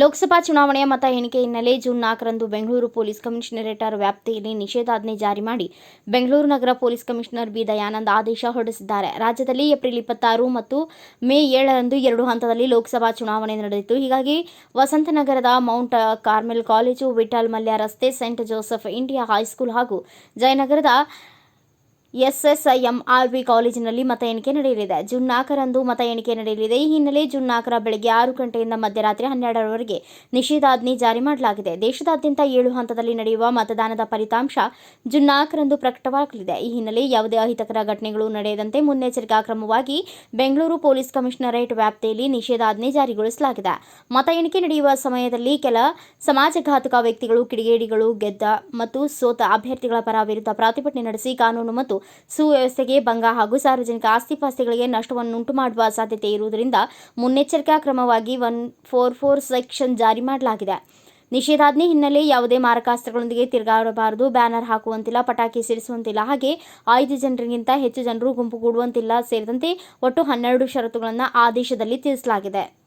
ಲೋಕಸಭಾ ಚುನಾವಣೆಯ ಮತ ಎಣಿಕೆ ಹಿನ್ನೆಲೆ ಜೂನ್ ನಾಲ್ಕರಂದು ಬೆಂಗಳೂರು ಪೊಲೀಸ್ ಕಮಿಷನರೇಟರ್ ವ್ಯಾಪ್ತಿಯಲ್ಲಿ ನಿಷೇಧಾಜ್ಞೆ ಜಾರಿ ಮಾಡಿ ಬೆಂಗಳೂರು ನಗರ ಪೊಲೀಸ್ ಕಮಿಷನರ್ ಬಿ ದಯಾನಂದ್ ಆದೇಶ ಹೊರಡಿಸಿದ್ದಾರೆ. ರಾಜ್ಯದಲ್ಲಿ ಏಪ್ರಿಲ್ ಇಪ್ಪತ್ತಾರು ಮತ್ತು ಮೇ ಏಳರಂದು ಎರಡು ಹಂತದಲ್ಲಿ ಲೋಕಸಭಾ ಚುನಾವಣೆ ನಡೆದಿತ್ತು. ಹೀಗಾಗಿ ವಸಂತನಗರದ Mount Carmel college Vittal Mallya ರಸ್ತೆ, ಸೆಂಟ್ ಜೋಸೆಫ್ ಇಂಡಿಯಾ ಹೈಸ್ಕೂಲ್ ಹಾಗೂ ಜಯನಗರದ ಎಸ್ಎಸ್ಐಎಂಆರ್ಬಿ ಕಾಲೇಜಿನಲ್ಲಿ ಮತ ಎಣಿಕೆ ನಡೆಯಲಿದೆ. ಜೂನ್ ನಾಲ್ಕರಂದು ಮತ ಎಣಿಕೆ ನಡೆಯಲಿದೆ. ಈ ಹಿನ್ನೆಲೆ ಜೂನ್ ನಾಲ್ಕರ ಬೆಳಗ್ಗೆ ಆರು ಗಂಟೆಯಿಂದ ಮಧ್ಯರಾತ್ರಿ ಹನ್ನೆರಡರವರೆಗೆ ನಿಷೇಧಾಜ್ಞೆ ಜಾರಿ ಮಾಡಲಾಗಿದೆ. ದೇಶದಾದ್ಯಂತ ಏಳು ಹಂತದಲ್ಲಿ ನಡೆಯುವ ಮತದಾನದ ಫಲಿತಾಂಶ ಜೂನ್ ನಾಲ್ಕರಂದು ಪ್ರಕಟವಾಗಲಿದೆ. ಈ ಹಿನ್ನೆಲೆ ಯಾವುದೇ ಅಹಿತಕರ ಘಟನೆಗಳು ನಡೆಯದಂತೆ ಮುನ್ನೆಚ್ಚರಿಕಾ ಕ್ರಮವಾಗಿ ಬೆಂಗಳೂರು ಪೊಲೀಸ್ ಕಮಿಷನರೇಟ್ ವ್ಯಾಪ್ತಿಯಲ್ಲಿ ನಿಷೇಧಾಜ್ಞೆ ಜಾರಿಗೊಳಿಸಲಾಗಿದೆ. ಮತ ಎಣಿಕೆ ನಡೆಯುವ ಸಮಯದಲ್ಲಿ ಕೆಲ ಸಮಾಜಘಾತುಕ ವ್ಯಕ್ತಿಗಳು, ಕಿಡಿಗೇಡಿಗಳು, ಗೆದ್ದ ಮತ್ತು ಸೋತ ಅಭ್ಯರ್ಥಿಗಳ ಪರ ವಿರುದ್ಧ ಪ್ರತಿಭಟನೆ ನಡೆಸಿ ಕಾನೂನು ಮತ್ತು ಸುವ್ಯವಸ್ಥೆಗೆ ಭಂಗ ಹಾಗೂ ಸಾರ್ವಜನಿಕ ಆಸ್ತಿಪಾಸ್ತಿಗಳಿಗೆ ನಷ್ಟವನ್ನುಂಟು ಮಾಡುವ ಸಾಧ್ಯತೆ ಇರುವುದರಿಂದ ಮುನ್ನೆಚ್ಚರಿಕಾ ಕ್ರಮವಾಗಿ ಒನ್ ಫೋರ್ ಫೋರ್ ಸೆಕ್ಷನ್ ಜಾರಿ ಮಾಡಲಾಗಿದೆ. ನಿಷೇಧಾಜ್ಞೆ ಹಿನ್ನೆಲೆ ಯಾವುದೇ ಮಾರಕಾಸ್ತ್ರಗಳೊಂದಿಗೆ ತಿರುಗಾಡಬಾರದು. ಬ್ಯಾನರ್ ಹಾಕುವಂತಿಲ್ಲ, ಪಟಾಕಿ ಸಿಡಿಸುವಂತಿಲ್ಲ. ಹಾಗೆ ಐದು ಜನರಿಗಿಂತ ಹೆಚ್ಚು ಜನರು ಗುಂಪುಗೂಡುವಂತಿಲ್ಲ ಸೇರಿದಂತೆ ಒಟ್ಟು ಹನ್ನೆರಡು ಷರತ್ತುಗಳನ್ನು ಆದೇಶದಲ್ಲಿ ತಿಳಿಸಲಾಗಿದೆ.